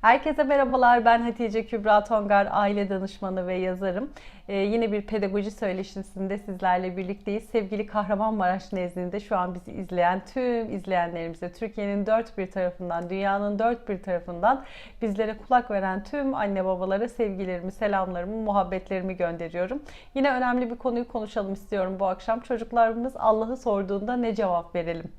Herkese merhabalar. Ben Hatice Kübra Tongar, aile danışmanı ve yazarım. Ee, yine bir pedagoji söyleşisinde sizlerle birlikteyiz. Sevgili Kahramanmaraş nezdinde şu an bizi izleyen tüm izleyenlerimize, Türkiye'nin dört bir tarafından, dünyanın dört bir tarafından bizlere kulak veren tüm anne babalara sevgilerimi, selamlarımı, muhabbetlerimi gönderiyorum. Yine önemli bir konuyu konuşalım istiyorum bu akşam. Çocuklarımız Allah'ı sorduğunda ne cevap verelim?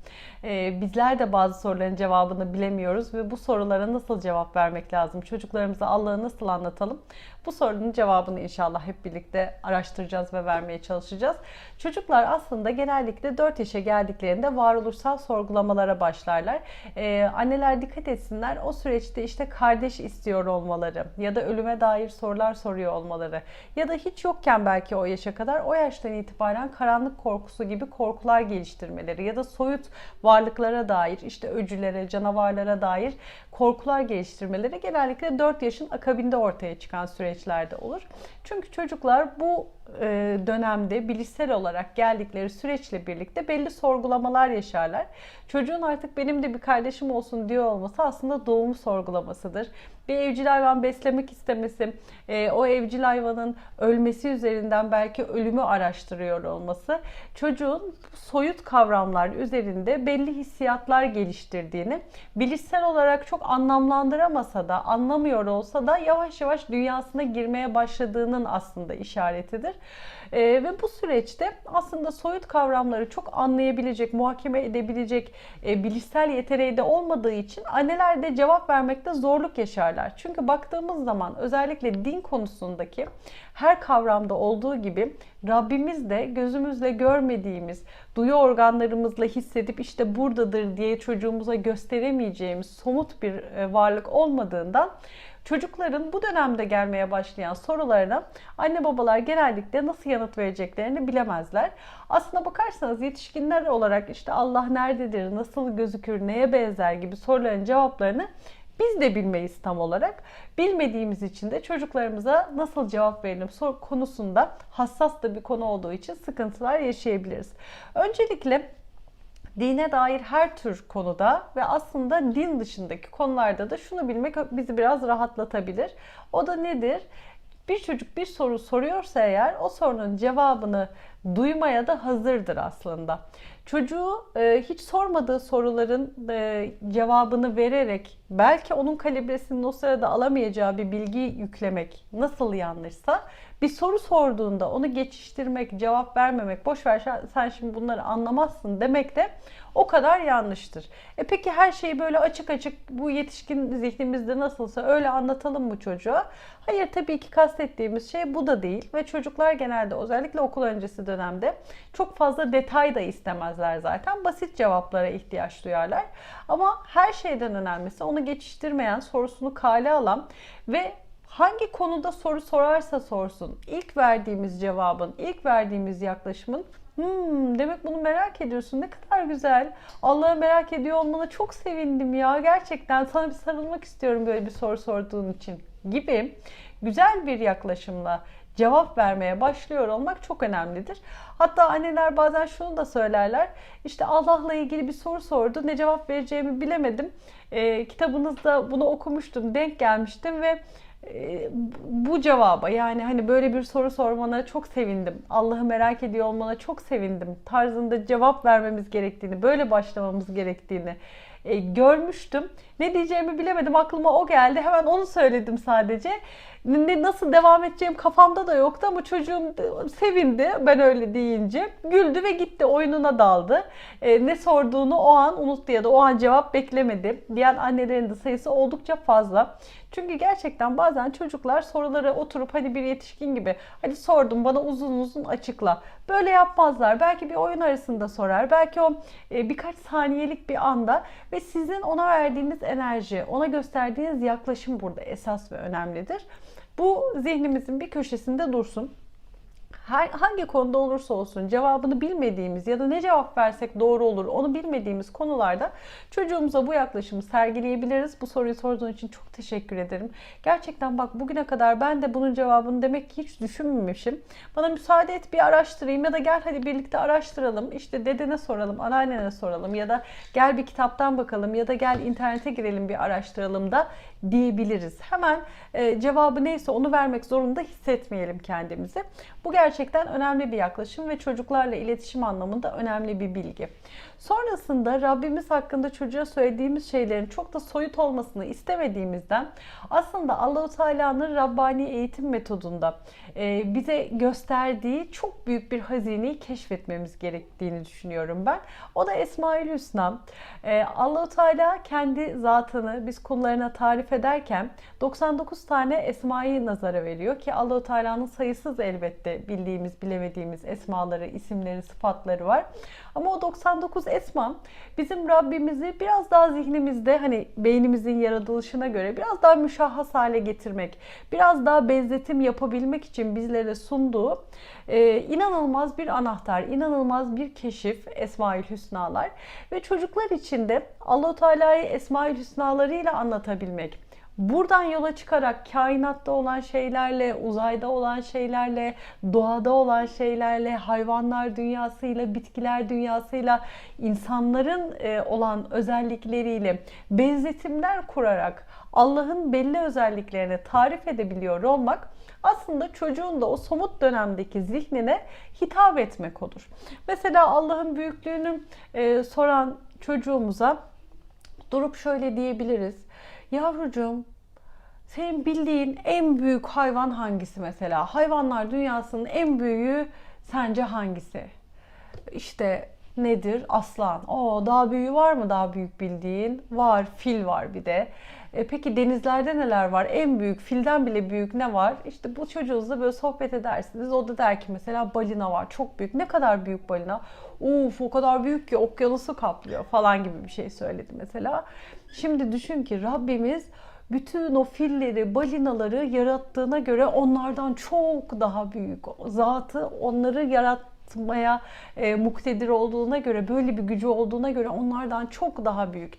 Ee, bizler de bazı soruların cevabını bilemiyoruz ve bu sorulara nasıl cevap vermek lazım? Çocuklarımıza Allah'ı nasıl anlatalım? Bu sorunun cevabını inşallah hep birlikte araştıracağız ve vermeye çalışacağız. Çocuklar aslında genellikle 4 yaşa geldiklerinde varoluşsal sorgulamalara başlarlar. Ee, anneler dikkat etsinler o süreçte işte kardeş istiyor olmaları ya da ölüme dair sorular soruyor olmaları ya da hiç yokken belki o yaşa kadar o yaştan itibaren karanlık korkusu gibi korkular geliştirmeleri ya da soyut varlıklara dair işte öcülere, canavarlara dair korkular geliştirmeleri genellikle 4 yaşın akabinde ortaya çıkan süreçlerde olur. Çünkü çocuklar bu dönemde bilişsel olarak geldikleri süreçle birlikte belli sorgulamalar yaşarlar. Çocuğun artık benim de bir kardeşim olsun diyor olması aslında doğumu sorgulamasıdır. Bir evcil hayvan beslemek istemesi, e, o evcil hayvanın ölmesi üzerinden belki ölümü araştırıyor olması, çocuğun soyut kavramlar üzerinde belli hissiyatlar geliştirdiğini, bilişsel olarak çok anlamlandıramasa da, anlamıyor olsa da yavaş yavaş dünyasına girmeye başladığının aslında işaretidir. E, ve bu süreçte aslında soyut kavramları çok anlayabilecek, muhakeme edebilecek e, bilişsel yeteneği de olmadığı için anneler de cevap vermekte zorluk yaşarlar. Çünkü baktığımız zaman özellikle din konusundaki her kavramda olduğu gibi Rabbimiz de gözümüzle görmediğimiz, duyu organlarımızla hissedip işte buradadır diye çocuğumuza gösteremeyeceğimiz somut bir e, varlık olmadığından Çocukların bu dönemde gelmeye başlayan sorularına anne babalar genellikle nasıl yanıt vereceklerini bilemezler. Aslına bakarsanız yetişkinler olarak işte Allah nerededir, nasıl gözükür, neye benzer gibi soruların cevaplarını biz de bilmeyiz tam olarak. Bilmediğimiz için de çocuklarımıza nasıl cevap verelim konusunda hassas da bir konu olduğu için sıkıntılar yaşayabiliriz. Öncelikle dine dair her tür konuda ve aslında din dışındaki konularda da şunu bilmek bizi biraz rahatlatabilir. O da nedir? Bir çocuk bir soru soruyorsa eğer o sorunun cevabını duymaya da hazırdır aslında. Çocuğu e, hiç sormadığı soruların e, cevabını vererek belki onun kalibresinin o sırada alamayacağı bir bilgi yüklemek nasıl yanlışsa bir soru sorduğunda onu geçiştirmek, cevap vermemek, boş ver sen şimdi bunları anlamazsın demek de o kadar yanlıştır. E peki her şeyi böyle açık açık bu yetişkin zihnimizde nasılsa öyle anlatalım mı çocuğa? Hayır tabii ki kastettiğimiz şey bu da değil ve çocuklar genelde özellikle okul öncesi dönemde çok fazla detay da istemezler zaten. Basit cevaplara ihtiyaç duyarlar. Ama her şeyden önemlisi onu geçiştirmeyen, sorusunu kale alan ve hangi konuda soru sorarsa sorsun ilk verdiğimiz cevabın, ilk verdiğimiz yaklaşımın Hmm, demek bunu merak ediyorsun. Ne kadar güzel. Allah'ı merak ediyor olmana çok sevindim ya. Gerçekten sana bir sarılmak istiyorum böyle bir soru sorduğun için gibi güzel bir yaklaşımla cevap vermeye başlıyor olmak çok önemlidir. Hatta anneler bazen şunu da söylerler. İşte Allah'la ilgili bir soru sordu. Ne cevap vereceğimi bilemedim. E, kitabınızda bunu okumuştum, denk gelmiştim ve ee, bu cevaba yani hani böyle bir soru sormana çok sevindim. Allah'ı merak ediyor olmana çok sevindim. Tarzında cevap vermemiz gerektiğini, böyle başlamamız gerektiğini e, görmüştüm. Ne diyeceğimi bilemedim. Aklıma o geldi. Hemen onu söyledim sadece. Ne, nasıl devam edeceğim kafamda da yoktu ama çocuğum sevindi ben öyle deyince. Güldü ve gitti oyununa daldı. E, ne sorduğunu o an unuttu ya da o an cevap beklemedi. Diğer annelerin de sayısı oldukça fazla. Çünkü gerçekten bazen çocuklar soruları oturup hadi bir yetişkin gibi hadi sordum bana uzun uzun açıkla. Böyle yapmazlar. Belki bir oyun arasında sorar. Belki o e, birkaç saniyelik bir anda ve sizin ona verdiğiniz enerji, ona gösterdiğiniz yaklaşım burada esas ve önemlidir. Bu zihnimizin bir köşesinde dursun her, hangi konuda olursa olsun cevabını bilmediğimiz ya da ne cevap versek doğru olur onu bilmediğimiz konularda çocuğumuza bu yaklaşımı sergileyebiliriz. Bu soruyu sorduğun için çok teşekkür ederim. Gerçekten bak bugüne kadar ben de bunun cevabını demek ki hiç düşünmemişim. Bana müsaade et bir araştırayım ya da gel hadi birlikte araştıralım. İşte dedene soralım, anneannene soralım ya da gel bir kitaptan bakalım ya da gel internete girelim bir araştıralım da diyebiliriz. Hemen e, cevabı neyse onu vermek zorunda hissetmeyelim kendimizi. Bu gerçekten önemli bir yaklaşım ve çocuklarla iletişim anlamında önemli bir bilgi. Sonrasında Rabbimiz hakkında çocuğa söylediğimiz şeylerin çok da soyut olmasını istemediğimizden aslında Allahu Teala'nın Rabbani eğitim metodunda e, bize gösterdiği çok büyük bir hazineyi keşfetmemiz gerektiğini düşünüyorum ben. O da Esmaül Hüsna. E, Allahu Teala kendi zatını biz kullarına tarif ederken 99 tane esmayı nazara veriyor ki Allahu Teala'nın sayısız elbette bildiğimiz, bilemediğimiz esmaları, isimleri, sıfatları var. Ama o 99 esma bizim Rabbimizi biraz daha zihnimizde hani beynimizin yaratılışına göre biraz daha müşahhas hale getirmek, biraz daha benzetim yapabilmek için bizlere sunduğu e, inanılmaz bir anahtar, inanılmaz bir keşif Esmaül Hüsnalar ve çocuklar için de Allahu Teala'yı Esmaül Hüsnalarıyla anlatabilmek. Buradan yola çıkarak kainatta olan şeylerle, uzayda olan şeylerle, doğada olan şeylerle, hayvanlar dünyasıyla, bitkiler dünyasıyla, insanların e, olan özellikleriyle benzetimler kurarak Allah'ın belli özelliklerini tarif edebiliyor olmak aslında çocuğun da o somut dönemdeki zihnine hitap etmek olur. Mesela Allah'ın büyüklüğünü e, soran çocuğumuza durup şöyle diyebiliriz. Yavrucuğum senin bildiğin en büyük hayvan hangisi mesela? Hayvanlar dünyasının en büyüğü sence hangisi? İşte nedir? Aslan. O daha büyüğü var mı daha büyük bildiğin? Var. Fil var bir de. E peki denizlerde neler var? En büyük, filden bile büyük ne var? İşte bu çocuğunuzla böyle sohbet edersiniz. O da der ki mesela balina var. Çok büyük. Ne kadar büyük balina? Uf o kadar büyük ki okyanusu kaplıyor falan gibi bir şey söyledi mesela. Şimdi düşün ki Rabbimiz bütün o filleri, balinaları yarattığına göre onlardan çok daha büyük. Zatı onları yaratmaya e, muktedir olduğuna göre, böyle bir gücü olduğuna göre onlardan çok daha büyük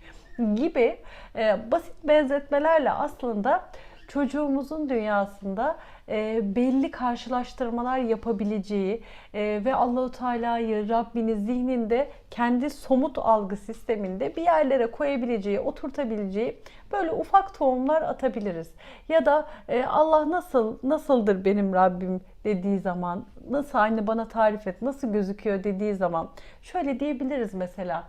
gibi e, basit benzetmelerle aslında çocuğumuzun dünyasında e, belli karşılaştırmalar yapabileceği e, ve Allahu Teala'yı Rabbini zihninde kendi somut algı sisteminde bir yerlere koyabileceği, oturtabileceği böyle ufak tohumlar atabiliriz. Ya da e, Allah nasıl nasıldır benim Rabbim dediği zaman, nasıl aynı bana tarif et, nasıl gözüküyor dediği zaman şöyle diyebiliriz mesela.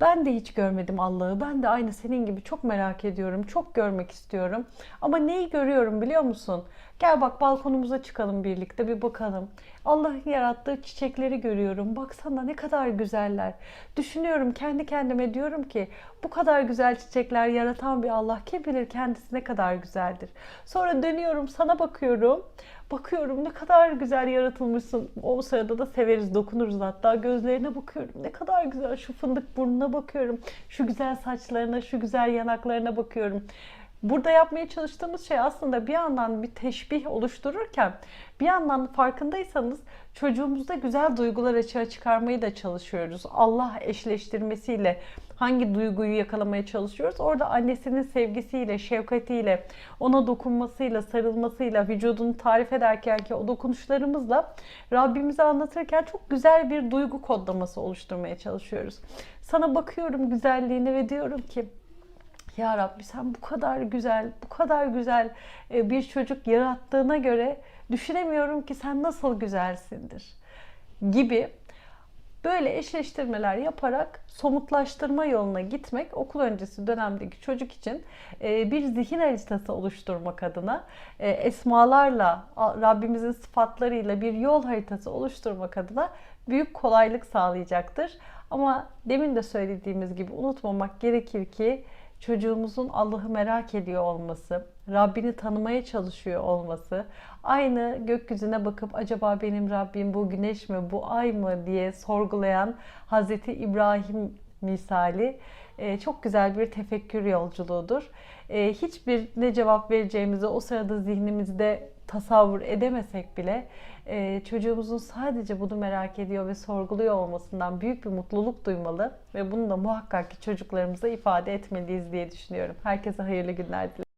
Ben de hiç görmedim Allah'ı. Ben de aynı senin gibi çok merak ediyorum. Çok görmek istiyorum. Ama neyi görüyorum biliyor musun? Gel bak balkonumuza çıkalım birlikte bir bakalım. Allah'ın yarattığı çiçekleri görüyorum. Baksana ne kadar güzeller. Düşünüyorum kendi kendime diyorum ki bu kadar güzel çiçekler yaratan bir Allah kim bilir kendisi ne kadar güzeldir. Sonra dönüyorum sana bakıyorum. Bakıyorum ne kadar güzel yaratılmışsın. O sırada da severiz, dokunuruz hatta. Gözlerine bakıyorum. Ne kadar güzel. Şu fındık burnuna bakıyorum. Şu güzel saçlarına, şu güzel yanaklarına bakıyorum. Burada yapmaya çalıştığımız şey aslında bir yandan bir teşbih oluştururken bir yandan farkındaysanız çocuğumuzda güzel duygular açığa çıkarmayı da çalışıyoruz. Allah eşleştirmesiyle hangi duyguyu yakalamaya çalışıyoruz? Orada annesinin sevgisiyle, şefkatiyle, ona dokunmasıyla, sarılmasıyla, vücudunu tarif ederken ki o dokunuşlarımızla Rabbimize anlatırken çok güzel bir duygu kodlaması oluşturmaya çalışıyoruz. Sana bakıyorum güzelliğine ve diyorum ki ya Rabbi sen bu kadar güzel, bu kadar güzel e, bir çocuk yarattığına göre düşünemiyorum ki sen nasıl güzelsindir gibi böyle eşleştirmeler yaparak somutlaştırma yoluna gitmek okul öncesi dönemdeki çocuk için e, bir zihin haritası oluşturmak adına e, esmalarla Rabbimizin sıfatlarıyla bir yol haritası oluşturmak adına büyük kolaylık sağlayacaktır. Ama demin de söylediğimiz gibi unutmamak gerekir ki çocuğumuzun Allah'ı merak ediyor olması, Rabbini tanımaya çalışıyor olması, aynı gökyüzüne bakıp acaba benim Rabbim bu güneş mi, bu ay mı diye sorgulayan Hazreti İbrahim misali. E, çok güzel bir tefekkür yolculuğudur. E, hiçbir ne cevap vereceğimizi o sırada zihnimizde tasavvur edemesek bile e, çocuğumuzun sadece bunu merak ediyor ve sorguluyor olmasından büyük bir mutluluk duymalı ve bunu da muhakkak ki çocuklarımıza ifade etmeliyiz diye düşünüyorum. Herkese hayırlı günler dilerim.